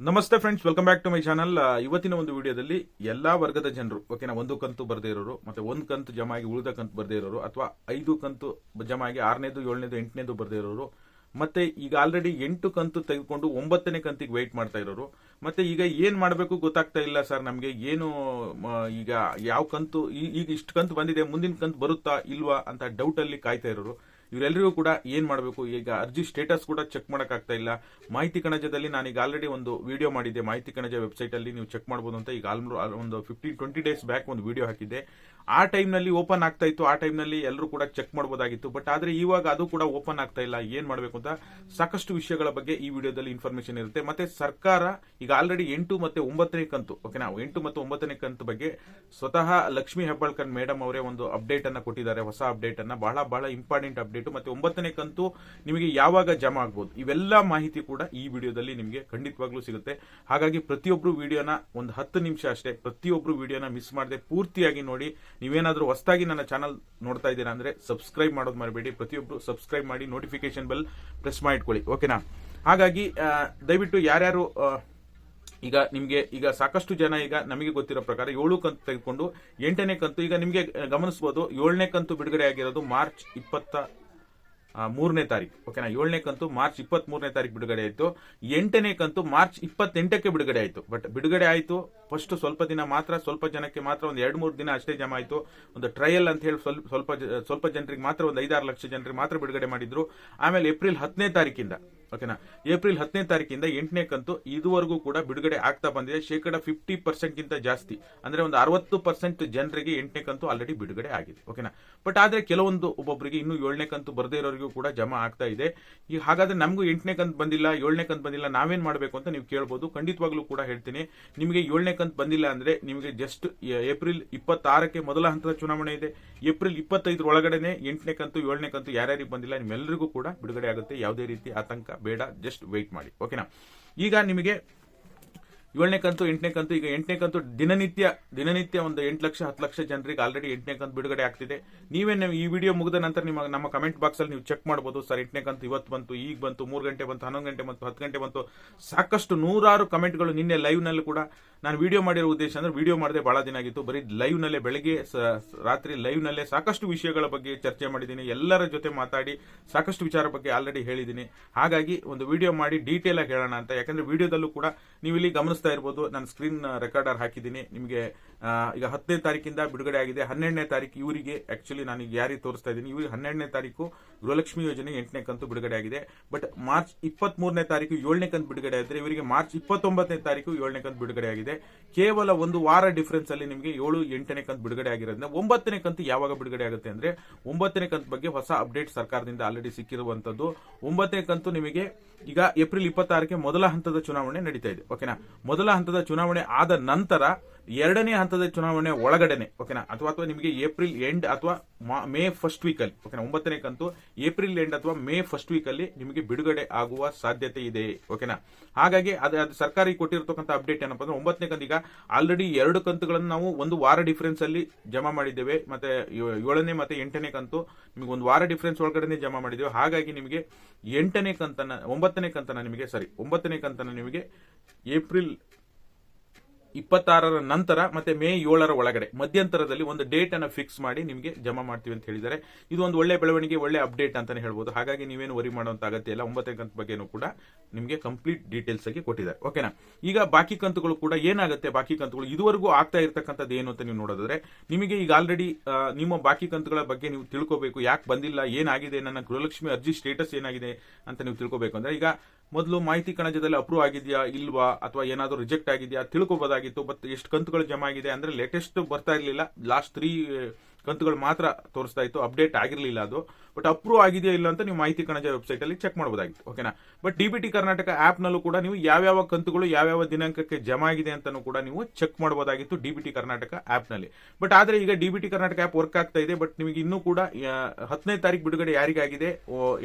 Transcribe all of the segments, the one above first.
ನಮಸ್ತೆ friends welcome back to my channel ಇವತ್ತಿನ ಒಂದು ವಿಡಿಯೋದಲ್ಲಿ ಎಲ್ಲಾ ವರ್ಗದ ಜನರು ಓಕೆನಾ ಒಂದು ಕಂತು ಬರದೇ ಇರೋರು, ಮತ್ತೆ ಒಂದು ಕಂತು ಜಮಾ ಆಗಿ ಉಳಿದ ಕಂತು ಬರದೇ ಇರೋರು, ಅಥವಾ ಐದು ಕಂತು ಜಮಾ ಆಗಿ ಆರನೇದು, ಏಳನೇದು, ಎಂಟನೇದು ಬರದೇ ಇರೋರು, ಮತ್ತೆ ಈಗ ಆಲ್ರೆಡಿ ಎಂಟು ಕಂತು ತೆಗೆದುಕೊಂಡು ಒಂಬತ್ತನೇ ಕಂತಿಗೆ ವೆಯ್ಟ್ ಮಾಡ್ತಾ ಇರೋರು, ಮತ್ತೆ ಈಗ ಏನ್ ಮಾಡಬೇಕು ಗೊತ್ತಾಗ್ತಾ ಇಲ್ಲ ಸರ್ ನಮಗೆ, ಏನು ಈಗ ಯಾವ ಕಂತು ಈಗ ಇಷ್ಟು ಕಂತು ಬಂದಿದೆ, ಮುಂದಿನ ಕಂತು ಬರುತ್ತಾ, ಇಲ್ವಾ ಅಂತ ಡೌಟ್ ಅಲ್ಲಿ ಕಾಯ್ತಾ ಇರೋರು. ಇವರೆಲ್ಲರಿಗೂ ಕೂಡ ಏನ್ ಮಾಡಬೇಕು? ಈಗ ಅರ್ಜಿ ಸ್ಟೇಟಸ್ ಕೂಡ ಚೆಕ್ ಮಾಡೋಕ್ಕಾಗ್ತಾ ಇಲ್ಲ. ಮಾಹಿತಿ ಕಣಜದಲ್ಲಿ ನಾನೀಗ ಆಲ್ರೆಡಿ ಒಂದು ವಿಡಿಯೋ ಮಾಡಿದ್ದೆ. ಮಾಹಿತಿ ಕಣಜ ವೆಬ್ಸೈಟ್ ಅಲ್ಲಿ ನೀವು ಚೆಕ್ ಮಾಡಬಹುದು ಅಂತ ಈಗ ಆಲ್ಮೋಸ್ಟ್ ಒಂದು ಫಿಫ್ಟೀನ್ ಟ್ವೆಂಟಿ ಡೇಸ್ ಬ್ಯಾಕ್ ಒಂದು ವಿಡಿಯೋ ಹಾಕಿದ್ದೆ. ಆ ಟೈಮ್ನಲ್ಲಿ ಓಪನ್ ಆಗ್ತಾ ಇತ್ತು, ಆ ಟೈಮ್ನಲ್ಲಿ ಎಲ್ಲರೂ ಕೂಡ ಚೆಕ್ ಮಾಡಬಹುದಾಗಿತ್ತು ಬಟ್ ಆದ್ರೆ ಇವಾಗ ಅದು ಕೂಡ ಓಪನ್ ಆಗ್ತಾ ಇಲ್ಲ. ಏನ್ ಮಾಡಬೇಕು ಅಂತ ಸಾಕಷ್ಟು ವಿಷಯಗಳ ಬಗ್ಗೆ ಈ ವಿಡಿಯೋದಲ್ಲಿ ಇನ್ಫಾರ್ಮೇಶನ್ ಇರುತ್ತೆ. ಮತ್ತೆ ಸರ್ಕಾರ ಈಗ ಆಲ್ರೆಡಿ ಎಂಟು ಮತ್ತೆ ಒಂಬತ್ತನೇ ಕಂತು ಓಕೆನಾ ಎಂಟು ಮತ್ತು ಒಂಬತ್ತನೇ ಕಂತು ಬಗ್ಗೆ ಸ್ವತಃ ಲಕ್ಷ್ಮಿ ಹೆಬ್ಬಾಳ್ಕರ್ ಮೇಡಮ್ ಅವರೇ ಒಂದು ಅಪ್ಡೇಟ್ ಅನ್ನ ಕೊಟ್ಟಿದ್ದಾರೆ, ಹೊಸ ಅಪ್ಡೇಟ್ ಅನ್ನ. ಬಹಳ ಬಹಳ ಇಂಪಾರ್ಟೆಂಟ್ ಅಪ್ಡೇಟ್ ಮತ್ತೆ ಒಂಬತ್ತನೇ ಕಂತು ನಿಮಗೆ ಯಾವಾಗ ಜಮಾ ಆಗ್ಬೋದು? ಇವೆಲ್ಲ ಮಾಹಿತಿ ಕೂಡ ಈ ವಿಡಿಯೋದಲ್ಲಿ ನಿಮಗೆ ಖಂಡಿತವಾಗ್ಲೂ ಸಿಗುತ್ತೆ. ಹಾಗಾಗಿ ಪ್ರತಿಯೊಬ್ರು ವಿಡಿಯೋನ ಒಂದು ಹತ್ತು ನಿಮಿಷ ಅಷ್ಟೇ, ಪ್ರತಿಯೊಬ್ರು ವಿಡಿಯೋನ ಮಿಸ್ ಮಾಡದೆ ಪೂರ್ತಿಯಾಗಿ ನೋಡಿ. ನೀವೇನಾದ್ರೂ ಹೊಸದಾಗಿ ನನ್ನ ಚಾನಲ್ ನೋಡ್ತಾ ಇದ್ದೀರಾ ಅಂದರೆ ಸಬ್ಸ್ಕ್ರೈಬ್ ಮಾಡೋದು ಮರಬೇಡಿ. ಪ್ರತಿಯೊಬ್ಬರು ಸಬ್ಸ್ಕ್ರೈಬ್ ಮಾಡಿ ನೋಟಿಫಿಕೇಶನ್ ಬೆಲ್ ಪ್ರೆಸ್ ಮಾಡಿಟ್ಕೊಳ್ಳಿ. ಓಕೆನಾ ಹಾಗಾಗಿ ದಯವಿಟ್ಟು ಯಾರ್ಯಾರು ಈಗ ನಿಮಗೆ, ಈಗ ಸಾಕಷ್ಟು ಜನ ಈಗ ನಮಗೆ ಗೊತ್ತಿರೋ ಪ್ರಕಾರ ಏಳು ಕಂತು ತೆಗೆದುಕೊಂಡು ಎಂಟನೇ ಕಂತು ಈಗ ನಿಮಗೆ ಗಮನಿಸಬಹುದು ಏಳನೇ ಕಂತು ಬಿಡುಗಡೆ ಆಗಿರೋದು ಮಾರ್ಚ್ ಇಪ್ಪತ್ತ ಮೂರನೇ ತಾರೀಕು, ಓಕೆನಾ? ಏಳನೇ ಕಂತು ಮಾರ್ಚ್ ಇಪ್ಪತ್ತ್ ಮೂರನೇ ತಾರೀಕು ಬಿಡುಗಡೆ ಆಯಿತು. ಎಂಟನೇ ಕಂತು ಮಾರ್ಚ್ ಇಪ್ಪತ್ತೆಂಟಕ್ಕೆ ಬಿಡುಗಡೆ ಆಯಿತು. ಬಟ್ ಬಿಡುಗಡೆ ಆಯಿತು ಫಸ್ಟ್ ಸ್ವಲ್ಪ ದಿನ ಮಾತ್ರ, ಸ್ವಲ್ಪ ಜನಕ್ಕೆ ಮಾತ್ರ ಒಂದು ಎರಡು ಮೂರು ದಿನ ಅಷ್ಟೇ ಜಮಾ ಆಯಿತು. ಒಂದು ಟ್ರಯಲ್ ಅಂತ ಹೇಳಿ ಸ್ವಲ್ಪ ಸ್ವಲ್ಪ ಸ್ವಲ್ಪ ಜನರಿಗೆ ಮಾತ್ರ ಒಂದು ಐದಾರು ಲಕ್ಷ ಜನರಿಗೆ ಮಾತ್ರ ಬಿಡುಗಡೆ ಮಾಡಿದ್ರು. ಆಮೇಲೆ ಏಪ್ರಿಲ್ ಹತ್ತನೇ ತಾರೀಕಿಂದ ಓಕೆನಾ? ಏಪ್ರಿಲ್ ಹತ್ತನೇ ತಾರೀಕಿಂದ ಎಂಟನೇ ಕಂತು ಇದುವರೆಗೂ ಕೂಡ ಬಿಡುಗಡೆ ಆಗ್ತಾ ಬಂದಿದೆ. ಶೇಕಡ ಫಿಫ್ಟಿ ಪರ್ಸೆಂಟ್ ಗಿಂತ ಜಾಸ್ತಿ. ಅಂದ್ರೆ ಒಂದು ಅರವತ್ತು ಪರ್ಸೆಂಟ್ ಜನರಿಗೆ ಎಂಟನೇ ಕಂತು ಆಲ್ರೆಡಿ ಬಿಡುಗಡೆ ಆಗಿದೆ. ಓಕೆನಾ? ಬಟ್ ಆದ್ರೆ ಕೆಲವೊಂದು ಒಬ್ಬೊಬ್ಬರಿಗೆ ಇನ್ನೂ ಏಳನೇ ಕಂತು ಬರದೇ ಇರೋರಿಗೂ ಕೂಡ ಜಮಾ ಆಗ್ತಾ ಇದೆ. ಈಗ ಹಾಗಾದ್ರೆ ನಮಗೂ ಎಂಟನೇ ಕಂತು ಬಂದಿಲ್ಲ, ಏಳನೇ ಕಂತು ಬಂದಿಲ್ಲ, ನಾವೇನ್ ಮಾಡಬೇಕು ಅಂತ ನೀವು ಕೇಳ್ಬೋದು. ಖಂಡಿತವಾಗ್ಲೂ ಕೂಡ ಹೇಳ್ತೀನಿ. ನಿಮಗೆ ಏಳನೇ ಕಂತು ಬಂದಿಲ್ಲ ಅಂದ್ರೆ ನಿಮಗೆ ಜಸ್ಟ್ ಏಪ್ರಿಲ್ ಇಪ್ಪತ್ತಾರಕ್ಕೆ ಮೊದಲ ಹಂತದ ಚುನಾವಣೆ ಇದೆ. ಏಪ್ರಿಲ್ ಇಪ್ಪತ್ತೈದರ ಒಳಗಡೆನೆ ಎಂಟನೇ ಕಂತು, ಏಳನೇ ಕಂತು ಯಾರ್ಯಾರಿಗೆ ಬಂದಿಲ್ಲ ನಿಮ್ಮೆಲ್ಲರಿಗೂ ಕೂಡ ಬಿಡುಗಡೆ ಆಗುತ್ತೆ. ಯಾವುದೇ ರೀತಿ ಆತಂಕ ಬೇಡ ಜಸ್ಟ್ ವೆಯ್ಟ್ ಮಾಡಿ. ಓಕೆನಾ ಈಗ ನಿಮಗೆ ಏಳನೇ ಕಂತು, ಎಂಟನೇ ಕಂತು, ಈಗ ಎಂಟನೇ ಕಂತು ದಿನನಿತ್ಯ ದಿನನಿತ್ಯ ಒಂದು ಎಂಟು ಲಕ್ಷ, ಹತ್ತು ಲಕ್ಷ ಜನರಿಗೆ ಆಲ್ರೆಡಿ ಎಂಟನೇ ಕಂತು ಬಿಡುಗಡೆ ಆಗ್ತಿದೆ. ನೀವೇ ನೀವು ಈ ವಿಡಿಯೋ ಮುಗಿದ ನಂತರ ನಿಮ್ಮ, ನಮ್ಮ ಕಮೆಂಟ್ ಬಾಕ್ಸಲ್ಲಿ ನೀವು ಚೆಕ್ ಮಾಡ್ಬೋದು. ಸರ್, ಎಂಟನೇ ಕಂತು ಇವತ್ತು ಬಂತು, ಈಗ ಬಂತು, ಮೂರು ಗಂಟೆ ಬಂತು, ಹನ್ನೊಂದು ಗಂಟೆ ಬಂತು, ಹತ್ತು ಗಂಟೆ ಬಂತು. ಸಾಕಷ್ಟು ನೂರಾರು ಕಮೆಂಟ್ಗಳು ನಿನ್ನೆ ಲೈವ್ನಲ್ಲೂ ಕೂಡ ನಾನು ವಿಡಿಯೋ ಮಾಡಿರೋ ಉದ್ದೇಶ ಅಂದರೆ ವಿಡಿಯೋ ಮಾಡದೆ ಭಾಳ ದಿನ ಆಗಿತ್ತು. ಬರೀ ಲೈವ್ನಲ್ಲೇ ಬೆಳಗ್ಗೆ ರಾತ್ರಿ ಲೈವ್ನಲ್ಲೇ ಸಾಕಷ್ಟು ವಿಷಯಗಳ ಬಗ್ಗೆ ಚರ್ಚೆ ಮಾಡಿದ್ದೀನಿ. ಎಲ್ಲರ ಜೊತೆ ಮಾತಾಡಿ ಸಾಕಷ್ಟು ವಿಚಾರ ಬಗ್ಗೆ ಆಲ್ರೆಡಿ ಹೇಳಿದ್ದೀನಿ. ಹಾಗಾಗಿ ಒಂದು ವಿಡಿಯೋ ಮಾಡಿ ಡೀಟೇಲಾಗಿ ಹೇಳೋಣ ಅಂತ. ಯಾಕಂದರೆ ವಿಡಿಯೋದಲ್ಲೂ ಕೂಡ ನೀವು ಇಲ್ಲಿ ಗಮನಿಸ್ತಾ ಇರ್ಬೋದು. ನಾನು ಸ್ಕ್ರೀನ್ ರೆಕಾರ್ಡರ್ ಹಾಕಿದ್ದೀನಿ. ನಿಮಗೆ ಈಗ ಹತ್ತನೇ ತಾರೀಕಿಂದ ಬಿಡುಗಡೆ ಆಗಿದೆ. ಹನ್ನೆರಡನೇ ತಾರೀಕು ಇವರಿಗೆ ಆಕ್ಚುಲಿ ನಾನು ಯಾರಿಗೆ ತೋರಿಸ್ತಾ ಇದ್ದೀನಿ? ಇವರಿಗೆ ಹನ್ನೆರಡನೇ ತಾರೀಕು ಗೃಹಲಕ್ಷ್ಮಿ ಯೋಜನೆ ಎಂಟನೇ ಕಂತು ಬಿಡುಗಡೆ ಆಗಿದೆ. ಬಟ್ ಮಾರ್ಚ್ ಇಪ್ಪತ್ತ್ ಮೂರನೇ ತಾರೀಕು ಏಳನೇ ಕಂತು ಬಿಡುಗಡೆ ಆದರೆ ಇವರಿಗೆ ಮಾರ್ಚ್ ಇಪ್ಪತ್ತೊಂಬತ್ತನೇ ತಾರೀಕು ಏಳನೇ ಕಂತು ಬಿಡುಗಡೆ ಆಗಿದೆ. ಕೇವಲ ಒಂದು ವಾರ ಡಿಫ್ರೆನ್ಸ್ ಅಲ್ಲಿ ನಿಮಗೆ ಏಳು, ಎಂಟನೇ ಕಂತು ಬಿಡುಗಡೆ ಆಗಿರೋದ್ರಿಂದ ಒಂಬತ್ತನೇ ಕಂತು ಯಾವಾಗ ಬಿಡುಗಡೆ ಆಗುತ್ತೆ ಅಂದ್ರೆ ಒಂಬತ್ತನೇ ಕಂತು ಬಗ್ಗೆ ಹೊಸ ಅಪ್ಡೇಟ್ ಸರ್ಕಾರದಿಂದ ಆಲ್ರೆಡಿ ಸಿಕ್ಕಿರುವಂತದ್ದು. ಒಂಬತ್ತನೇ ಕಂತು ನಿಮಗೆ ಈಗ ಏಪ್ರಿಲ್ ಇಪ್ಪತ್ತಾರಕ್ಕೆ ಮೊದಲ ಹಂತದ ಚುನಾವಣೆ ನಡೀತಾ ಇದೆ. ಓಕೆನಾ ಮೊದಲ ಹಂತದ ಚುನಾವಣೆ ಆದ ನಂತರ ಎರಡನೇ ಹಂತದ ಚುನಾವಣೆ ಒಳಗಡೆನೆ ಓಕೆನಾ ಅಥವಾ ಅಥವಾ ನಿಮಗೆ ಏಪ್ರಿಲ್ ಎಂಡ್ ಅಥವಾ ಮಾ- ಫಸ್ಟ್ ವೀಕ್ ಅಲ್ಲಿ ಓಕೆನಾ ಒಂಬತ್ತನೇ ಕಂತು ಏಪ್ರಿಲ್ ಎಂಡ್ ಅಥವಾ ಮೇ ಫಸ್ಟ್ ವೀಕ್ ಅಲ್ಲಿ ನಿಮಗೆ ಬಿಡುಗಡೆ ಆಗುವ ಸಾಧ್ಯತೆ ಇದೆ ಓಕೆನಾ ಹಾಗಾಗಿ ಅದು ಸರ್ಕಾರಿ ಕೊಟ್ಟಿರತಕ್ಕಂಥ ಅಪ್ಡೇಟ್ ಏನಪ್ಪ ಅಂದ್ರೆ ಒಂಬತ್ತನೇ ಕಂತೀಗ ಆಲ್ರೆಡಿ ಎರಡು ಕಂತುಗಳನ್ನು ನಾವು ಒಂದು ವಾರ ಡಿಫರೆನ್ಸ್ ಅಲ್ಲಿ ಜಮಾ ಮಾಡಿದ್ದೇವೆ, ಮತ್ತೆ ಏಳನೇ ಮತ್ತೆ ಎಂಟನೇ ಕಂತು ನಿಮಗೆ ಒಂದು ವಾರ ಡಿಫರೆನ್ಸ್ ಒಳಗಡೆ ಜಮಾ ಮಾಡಿದ್ದೇವೆ. ಹಾಗಾಗಿ ನಿಮಗೆ ಎಂಟನೇ ಕಂತನ ಒಂಬತ್ತನೇ ಕಂತನ ನಿಮಗೆ ಸಾರಿ ಒಂಬತ್ತನೇ ಕಂತನ ನಿಮಗೆ ಏಪ್ರಿಲ್ ಇಪ್ಪತ್ತಾರರ ನಂತರ ಮತ್ತೆ ಮೇ ಏಳರ ಒಳಗಡೆ, ಮಧ್ಯಂತರದಲ್ಲಿ ಒಂದು ಡೇಟ್ ಅನ್ನು ಫಿಕ್ಸ್ ಮಾಡಿ ನಿಮಗೆ ಜಮಾ ಮಾಡ್ತೀವಿ ಅಂತ ಹೇಳಿದ್ದಾರೆ. ಇದು ಒಂದು ಒಳ್ಳೆ ಬೆಳವಣಿಗೆ, ಒಳ್ಳೆ ಅಪ್ಡೇಟ್ ಅಂತಾನೆ ಹೇಳ್ಬೋದು. ಹಾಗಾಗಿ ನೀವೇನು ವರಿ ಮಾಡುವಂತ ಅಗತ್ಯ ಇಲ್ಲ. ಒಂಬತ್ತನೇ ಕಂತು ಬಗ್ಗೆನೂ ಕೂಡ ನಿಮಗೆ ಕಂಪ್ಲೀಟ್ ಡೀಟೇಲ್ಸ್ ಆಗಿ ಕೊಟ್ಟಿದ್ದಾರೆ. ಓಕೆನಾ ಈಗ ಬಾಕಿ ಕಂತುಗಳು ಕೂಡ ಏನಾಗುತ್ತೆ? ಬಾಕಿ ಕಂತುಗಳು ಇದುವರೆಗೂ ಆಗ್ತಾ ಇರತಕ್ಕಂಥದ್ದು ಏನು ಅಂತ ನೀವು ನೋಡೋದಾದ್ರೆ, ನಿಮಗೆ ಈಗ ಆಲ್ರೆಡಿ ನಿಮ್ಮ ಬಾಕಿ ಕಂತುಗಳ ಬಗ್ಗೆ ನೀವು ತಿಳ್ಕೋಬೇಕು. ಯಾಕೆ ಬಂದಿಲ್ಲ? ಏನಾಗಿದೆ? ನನ್ನ ಗೃಹಲಕ್ಷ್ಮಿ ಅರ್ಜಿ ಸ್ಟೇಟಸ್ ಏನಾಗಿದೆ ಅಂತ ನೀವು ತಿಳ್ಕೋಬೇಕು ಅಂದ್ರೆ ಈಗ ಮೊದಲು ಮಾಹಿತಿ ಕಣಜದಲ್ಲಿ ಅಪ್ರೂವ್ ಆಗಿದೆಯಾ, ಇಲ್ವಾ, ಅಥವಾ ಏನಾದರೂ ರಿಜೆಕ್ಟ್ ಆಗಿದೆಯಾ, ತಿಳ್ಕೊಬೋದಾಗಿತ್ತು ಬಟ್ ಎಷ್ಟು ಕಂತುಗಳು ಜಮಾ ಆಗಿದೆ ಅಂದ್ರೆ ಲೇಟೆಸ್ಟ್ ಬರ್ತಾ ಇರಲಿಲ್ಲ. ಲಾಸ್ಟ್ ತ್ರೀ ಕಂತುಗಳು ಮಾತ್ರ ತೋರಿಸ್ತಾ ಇತ್ತು, ಅಪ್ಡೇಟ್ ಆಗಿರಲಿಲ್ಲ ಅದು. ಬಟ್ ಅಪ್ರೂವ್ ಆಗಿದೆಯಾ ಇಲ್ಲ ಅಂತ ನೀವು ಮಾಹಿತಿ ಕಣಜ ವೆಬ್ಸೈಟ್ ಅಲ್ಲಿ ಚೆಕ್ ಮಾಡಬಹುದಾಗಿತ್ತು ಓಕೆನಾ but D B T Karnataka app ನಲ್ಲೂ ಕೂಡ ನೀವು ಯಾವ್ಯಾವ ಕಂತುಗಳು ಯಾವ್ಯಾವ ದಿನಾಂಕಕ್ಕೆ ಜಮಾ ಆಗಿದೆ ಅಂತಾನು ಕೂಡ ನೀವು ಚೆಕ್ ಮಾಡಬಹುದಾಗಿತ್ತು ಟಿ ಕರ್ನಾಟಕ ಆಪ್ನಲ್ಲಿ. ಬಟ್ ಆದ್ರೆ ಈಗ D B T Karnataka app work ಆಗ್ತಾ ಇದೆ ಬಟ್ ನಿಮಗೆ ಇನ್ನೂ ಕೂಡ ಹತ್ತನೇ ತಾರೀಕು ಬಿಡುಗಡೆ ಯಾರಿಗಾಗಿದೆ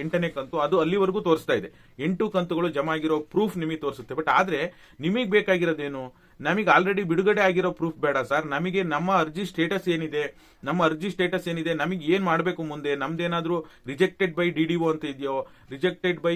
ಎಂಟನೇ ಕಂತು, ಅದು ಅಲ್ಲಿವರೆಗೂ ತೋರಿಸ್ತಾ ಇದೆ. ಎಂಟು ಕಂತುಗಳು ಜಮಾ ಆಗಿರೋ ಪ್ರೂಫ್ ನಿಮಗೆ ತೋರಿಸುತ್ತೆ. ಬಟ್ ಆದ್ರೆ ನಿಮಗೆ ಬೇಕಾಗಿರೋದೇನು? ನಮಗೆ ಆಲ್ರೆಡಿ ಬಿಡುಗಡೆ ಆಗಿರೋ ಪ್ರೂಫ್ ಬೇಡ ಸರ್ ನಮಗೆ ನಮ್ಮ ಅರ್ಜಿ ಸ್ಟೇಟಸ್ ಏನಿದೆ, ನಮ್ಮ ಅರ್ಜಿ ಸ್ಟೇಟಸ್ ಏನಿದೆ, ನಮಗೆ ಏನ್ ಮಾಡಬೇಕು ಮುಂದೆ, ನಮ್ದೇನಾದ್ರೂ ರಿಜೆಕ್ಟೆಡ್ ಬೈ ಡಿ ಅಂತ ಇದೆಯೋ rejected by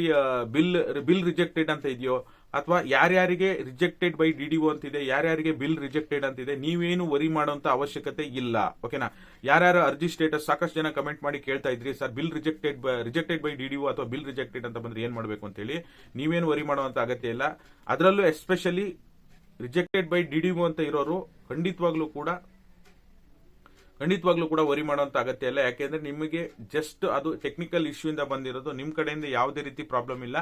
bill bill rejected ಅಂತ ಇದೆಯೋ, ಅಥವಾ ಯಾರ್ಯಾರಿಗೆ ರಿಜೆಕ್ಟೆಡ್ ಬೈ ಡಿ ಅಂತಿದೆ, ಯಾರ್ಯಾರಿಗೆ ಬಿಲ್ ರಿಜೆಕ್ಟೆಡ್ ಅಂತಿದೆ, ನೀವೇನು ವರಿ ಮಾಡುವಂತ ಅವಶ್ಯಕತೆ ಇಲ್ಲ. ಓಕೆನಾ ಯಾರ್ಯಾರ ಅರ್ಜಿ ಸ್ಟೇಟಸ್ ಸಾಕಷ್ಟು ಜನ ಕಮೆಂಟ್ ಮಾಡಿ ಕೇಳ್ತಾ ಇದ್ರಿ sir bill rejected rejected by D ಅಥವಾ ಬಿಲ್ ರಿಜೆಕ್ಟೆಡ್ ಅಂತ ಬಂದ್ರೆ ಏನ್ ಮಾಡಬೇಕು ಅಂತ ಹೇಳಿ, ನೀವೇನು ವರಿ ಮಾಡುವಂತ ಅಗತ್ಯ ಇಲ್ಲ. ಅದರಲ್ಲೂ ಎಸ್ಪೆಷಲಿ ರಿಜೆಕ್ಟೆಡ್ ಬೈ ಡಿ ಅಂತ ಇರೋರು ಖಂಡಿತವಾಗ್ಲೂ ಕೂಡ ಖಂಡಿತವಾಗ್ಲೂ ಕೂಡ ವರಿ ಮಾಡುವಂತ ಅಗತ್ಯ ಇಲ್ಲ. ಯಾಕೆಂದ್ರೆ ನಿಮಗೆ ಜಸ್ಟ್ ಅದು ಟೆಕ್ನಿಕಲ್ ಇಶ್ಯೂ ಇಂದ ಬಂದಿರೋದು, ನಿಮ್ ಕಡೆಯಿಂದ ಯಾವುದೇ ರೀತಿ ಪ್ರಾಬ್ಲಮ್ ಇಲ್ಲ.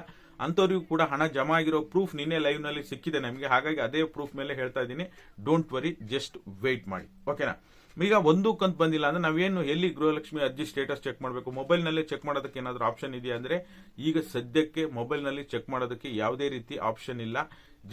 ಅಂಥವ್ರಿಗೂ ಕೂಡ ಹಣ ಜಮಾ ಆಗಿರೋ ಪ್ರೂಫ್ ನಿನ್ನೆ ಲೈವ್ನಲ್ಲಿ ಸಿಕ್ಕಿದೆ ನಮಗೆ. ಹಾಗಾಗಿ ಅದೇ ಪ್ರೂಫ್ ಮೇಲೆ ಹೇಳ್ತಾ ಇದ್ದೀನಿ. ಡೋಂಟ್ ವರಿ ಜಸ್ಟ್ ವೇಟ್ ಮಾಡಿ. ಓಕೆನಾ ಈಗ ಒಂದು ಕಂತು ಬಂದಿಲ್ಲ ಅಂದ್ರೆ ನಾವೇನು ಎಲ್ಲಿ ಗೃಹಲಕ್ಷ್ಮಿ ಅರ್ಜಿ ಸ್ಟೇಟಸ್ ಚೆಕ್ ಮಾಡಬೇಕು? ಮೊಬೈಲ್ನಲ್ಲಿ ಚೆಕ್ ಮಾಡೋದಕ್ಕೆ ಏನಾದರೂ ಆಪ್ಷನ್ ಇದೆಯಾ ಅಂದ್ರೆ ಈಗ ಸದ್ಯಕ್ಕೆ ಮೊಬೈಲ್ನಲ್ಲಿ ಚೆಕ್ ಮಾಡೋದಕ್ಕೆ ಯಾವುದೇ ರೀತಿ ಆಪ್ಷನ್ ಇಲ್ಲ.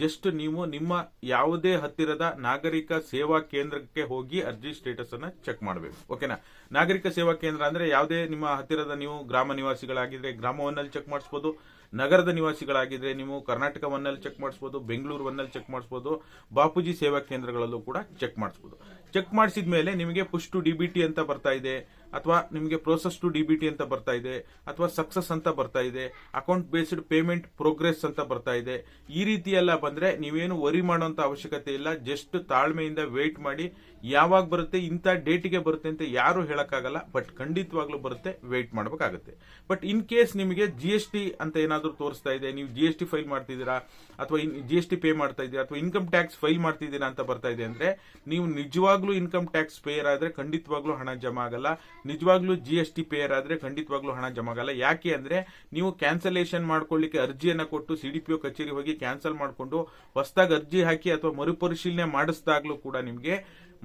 ಜಸ್ಟ್ ನೀವು ನಿಮ್ಮ ಯಾವುದೇ ಹತ್ತಿರದ ನಾಗರಿಕ ಸೇವಾ ಕೇಂದ್ರಕ್ಕೆ ಹೋಗಿ ಅರ್ಜಿ ಸ್ಟೇಟಸ್ ಅನ್ನ ಚೆಕ್ ಮಾಡಬೇಕು. ಓಕೆನಾ ನಾಗರಿಕ ಸೇವಾ ಕೇಂದ್ರ ಅಂದ್ರೆ ಯಾವುದೇ ನಿಮ್ಮ ಹತ್ತಿರದ ನೀವು ಗ್ರಾಮ ನಿವಾಸಿಗಳಾಗಿದ್ರೆ ಗ್ರಾಮ ಒನ್ನಲ್ಲಿ ಚೆಕ್ ಮಾಡಿಸ್ಬೋದು. ನಗರದ ನಿವಾಸಿಗಳಾಗಿದ್ರೆ ನೀವು ಕರ್ನಾಟಕ ಒನ್ನಲ್ಲಿ ಚೆಕ್ ಮಾಡಿಸ್ಬೋದು ಬೆಂಗಳೂರು ಒನ್ನಲ್ಲಿ ಚೆಕ್ ಮಾಡಿಸ್ಬೋದು, ಬಾಪೂಜಿ ಸೇವಾ ಕೇಂದ್ರಗಳಲ್ಲೂ ಕೂಡ ಚೆಕ್ ಮಾಡಿಸ್ಬೋದು. ಚೆಕ್ ಮಾಡಿಸಿದ ಮೇಲೆ ನಿಮಗೆ ಪುಷ್ ಟು ಡಿಬಿಟಿ ಅಂತ ಬರ್ತಾ ಇದೆ. ಅಥವಾ ನಿಮಗೆ ಪ್ರೋಸೆಸ್ ಟು ಡಿಬಿಟಿ ಅಂತ ಬರ್ತಾ ಇದೆ, ಅಥವಾ ಸಕ್ಸಸ್ ಅಂತ ಬರ್ತಾ ಇದೆ ಅಕೌಂಟ್ ಬೇಸ್ಡ್ ಪೇಮೆಂಟ್ ಪ್ರೋಗ್ರೆಸ್ ಅಂತ ಬರ್ತಾ ಇದೆ, ಈ ರೀತಿ ಎಲ್ಲ ಬಂದ್ರೆ ನೀವೇನು ವರಿ ಮಾಡುವಂತ ಅವಶ್ಯಕತೆ ಇಲ್ಲ. ಜಸ್ಟ್ ತಾಳ್ಮೆಯಿಂದ ವೇಟ್ ಮಾಡಿ, ಯಾವಾಗ ಬರುತ್ತೆ, ಇಂಥ ಡೇಟಿಗೆ ಬರುತ್ತೆ ಅಂತ ಯಾರು ಹೇಳಕ್ಕಾಗಲ್ಲ ಬಟ್ ಖಂಡಿತವಾಗ್ಲೂ ಬರುತ್ತೆ ವೇಟ್ ಮಾಡಬೇಕಾಗುತ್ತೆ. ಬಟ್ ಇನ್ ಕೇಸ್ ನಿಮಗೆ ಜಿ ಎಸ್ ಟಿ ಅಂತ ಏನಾದರೂ ತೋರಿಸ್ತಾ ಇದೆ, ನೀವು ಜಿ ಎಸ್ ಟಿ ಫೈಲ್ ಮಾಡ್ತಿದ್ದೀರಾ, ಅಥವಾ ಜಿ ಎಸ್ ಟಿ ಪೇ ಮಾಡ್ತಾ ಇದ್ದೀರಾ, ಅಥವಾ ಇನ್ಕಮ್ ಟ್ಯಾಕ್ಸ್ ಫೈಲ್ ಮಾಡ್ತಿದ್ದೀರಾ ಅಂತ ಬರ್ತಾ ಇದೆ ಅಂದ್ರೆ, ನೀವು ನಿಜವಾಗ್ಲೂ ಇನ್ಕಮ್ ಟ್ಯಾಕ್ಸ್ ಪೇಯರ್ ಆದ್ರೆ ಖಂಡಿತವಾಗ್ಲೂ ಹಣ ಜಮಾ ಆಗಲ್ಲ. ನಿಜವಾಗ್ಲೂ ಜಿ ಎಸ್ ಟಿ ಪೇಯರ್ ಆದ್ರೆ ಖಂಡಿತವಾಗ್ಲೂ ಹಣ ಜಮಾಗಲ್ಲ. ಯಾಕೆ ಅಂದ್ರೆ ನೀವು ಕ್ಯಾನ್ಸಲೇಷನ್ ಮಾಡ್ಕೊಳ್ಳಿಕ್ಕೆ ಅರ್ಜಿಯನ್ನ ಕೊಟ್ಟು ಸಿ ಡಿ ಪಿ ಓ ಕಚೇರಿ ಹೋಗಿ ಕ್ಯಾನ್ಸಲ್ ಮಾಡಿಕೊಂಡು ಹೊಸದಾಗಿ ಅರ್ಜಿ ಹಾಕಿ ಅಥವಾ ಮರುಪರಿಶೀಲನೆ ಮಾಡಿಸಿದಾಗ್ಲೂ ಕೂಡ ನಿಮಗೆ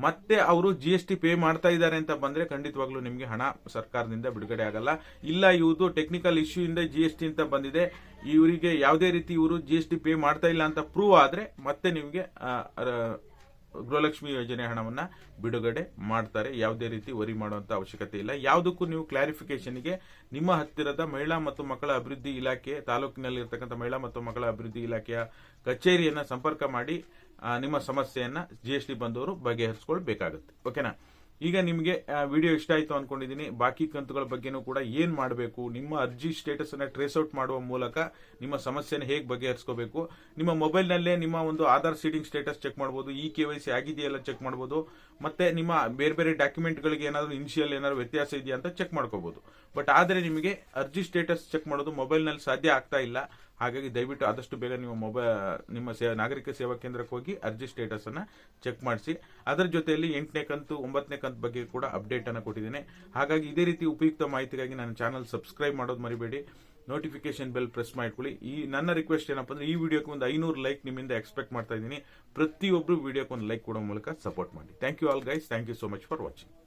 ಮತ್ತೆ ಅವರು ಜಿ ಎಸ್ ಟಿ ಪೇ ಮಾಡ್ತಾ ಇದ್ದಾರೆ ಅಂತ ಬಂದ್ರೆ ಖಂಡಿತವಾಗ್ಲೂ ನಿಮಗೆ ಹಣ ಸರ್ಕಾರದಿಂದ ಬಿಡುಗಡೆ ಆಗಲ್ಲ. ಇಲ್ಲ ಇವುದು ಟೆಕ್ನಿಕಲ್ ಇಶ್ಯೂ ಇಂದ ಜಿ ಎಸ್ ಟಿ ಅಂತ ಬಂದಿದೆ. ಇವರಿಗೆ ಯಾವುದೇ ರೀತಿ ಇವರು ಜಿ ಎಸ್ ಟಿ ಪೇ ಮಾಡ್ತಾ ಇಲ್ಲ ಅಂತ ಪ್ರೂವ್ ಆದ್ರೆ ಮತ್ತೆ ನಿಮಗೆ ಗೃಹಲಕ್ಷ್ಮಿ ಯೋಜನೆ ಹಣವನ್ನ ಬಿಡುಗಡೆ ಮಾಡ್ತಾರೆ. ಯಾವುದೇ ರೀತಿ ವರಿ ಮಾಡುವಂತ ಅವಶ್ಯಕತೆ ಇಲ್ಲ. ಯಾವುದಕ್ಕೂ ನೀವು ಕ್ಲಾರಿಫಿಕೇಶನ್ಗೆ ನಿಮ್ಮ ಹತ್ತಿರದ ಮಹಿಳಾ ಮತ್ತು ಮಕ್ಕಳ ಅಭಿವೃದ್ಧಿ ಇಲಾಖೆ ತಾಲೂಕಿನಲ್ಲಿ ಇರತಕ್ಕಂಥ ಮಹಿಳಾ ಮತ್ತು ಮಕ್ಕಳ ಅಭಿವೃದ್ಧಿ ಇಲಾಖೆಯ ಕಚೇರಿಯನ್ನ ಸಂಪರ್ಕ ಮಾಡಿ ನಿಮ್ಮ ಸಮಸ್ಯೆಯನ್ನ ಜಿ ಎಸ್ ಟಿ ಬಂದವರು ಬಗೆಹರಿಸ್ಕೊಳ್ಬೇಕಾಗುತ್ತೆ. ಓಕೆನಾ ಈಗ ನಿಮಗೆ ವಿಡಿಯೋ ಇಷ್ಟ ಆಯ್ತು ಅನ್ಕೊಂಡಿದ್ದೀನಿ ಬಾಕಿ ಕಂತುಗಳ ಬಗ್ಗೆನೂ ಕೂಡ ಏನು ಮಾಡಬೇಕು? ನಿಮ್ಮ ಅರ್ಜಿ ಸ್ಟೇಟಸ್ ಅನ್ನ ಟ್ರೇಸ್ ಔಟ್ ಮಾಡುವ ಮೂಲಕ ನಿಮ್ಮ ಸಮಸ್ಯೆನ ಹೇಗೆ ಬಗೆಹರಿಸ್ಕೋಬೇಕು? ನಿಮ್ಮ ಮೊಬೈಲ್ನಲ್ಲೇ ನಿಮ್ಮ ಒಂದು ಆಧಾರ್ ಸೀಡಿಂಗ್ ಸ್ಟೇಟಸ್ ಚೆಕ್ ಮಾಡಬಹುದು ಇ ಕೆ ವೈ ಸಿ ಆಗಿದೆಯಲ್ಲ ಚೆಕ್ ಮಾಡಬಹುದು ಮತ್ತೆ ನಿಮ್ಮ ಬೇರೆ ಬೇರೆ ಡಾಕ್ಯುಮೆಂಟ್ಗಳಿಗೆ ಏನಾದರೂ ಇನಿಷಿಯಲ್ ಏನಾದ್ರು ವ್ಯತ್ಯಾಸ ಇದೆಯಾ ಅಂತ ಚೆಕ್ ಮಾಡ್ಕೋಬಹುದು ಬಟ್ ಆದರೆ ನಿಮಗೆ ಅರ್ಜಿ ಸ್ಟೇಟಸ್ ಚೆಕ್ ಮಾಡೋದು ಮೊಬೈಲ್ನಲ್ಲಿ ಸಾಧ್ಯ ಆಗ್ತಾ ಇಲ್ಲ. ಹಾಗಾಗಿ ದಯವಿಟ್ಟು ಆದಷ್ಟು ಬೇಗ ನೀವು ಮೊಬೈಲ್, ನಿಮ್ಮ ಸೇ- ನಾಗರಿಕ ಸೇವಾ ಕೇಂದ್ರಕ್ಕೆ ಹೋಗಿ ಅರ್ಜಿ ಸ್ಟೇಟಸ್ ಅನ್ನ ಚೆಕ್ ಮಾಡಿಸಿ. ಅದರ ಜೊತೆಯಲ್ಲಿ ಎಂಟನೇ ಕಂತು, ಒಂಬತ್ತನೇ ಕಂತು ಬಗ್ಗೆ ಕೂಡ ಅಪ್ಡೇಟ್ ಅನ್ನ ಕೊಟ್ಟಿದ್ದೇನೆ. ಹಾಗಾಗಿ ಇದೇ ರೀತಿ ಉಪಯುಕ್ತ ಮಾಹಿತಿಗಾಗಿ ನನ್ನ ಚಾನಲ್ ಸಬ್ಸ್ಕ್ರೈಬ್ ಮಾಡೋದು ಮರಿಬೇಡಿ. ನೋಟಿಫಿಕೇಶನ್ ಬೆಲ್ ಪ್ರೆಸ್ ಮಾಡ್ಕೊಳ್ಳಿ. ಈ ನನ್ನ ರಿಕ್ವೆಸ್ಟ್ ಏನಪ್ಪ ಅಂದ್ರೆ ಈ ವಿಡಿಯೋಕ್ಕೆ ಒಂದು ಐನೂರು ಲೈಕ್ ನಿಮ್ಮಿಂದ ಎಕ್ಸ್ಪೆಕ್ಟ್ ಮಾಡ್ತಾ ಇದ್ದೀನಿ. ಪ್ರತಿಯೊಬ್ಬರು ವಿಡಿಯೋಕ್ಕೆ ಒಂದು ಲೈಕ್ ಕೊಡೋ ಮೂಲಕ ಸಪೋರ್ಟ್ ಮಾಡಿ. Thank you all guys thank you so much for watching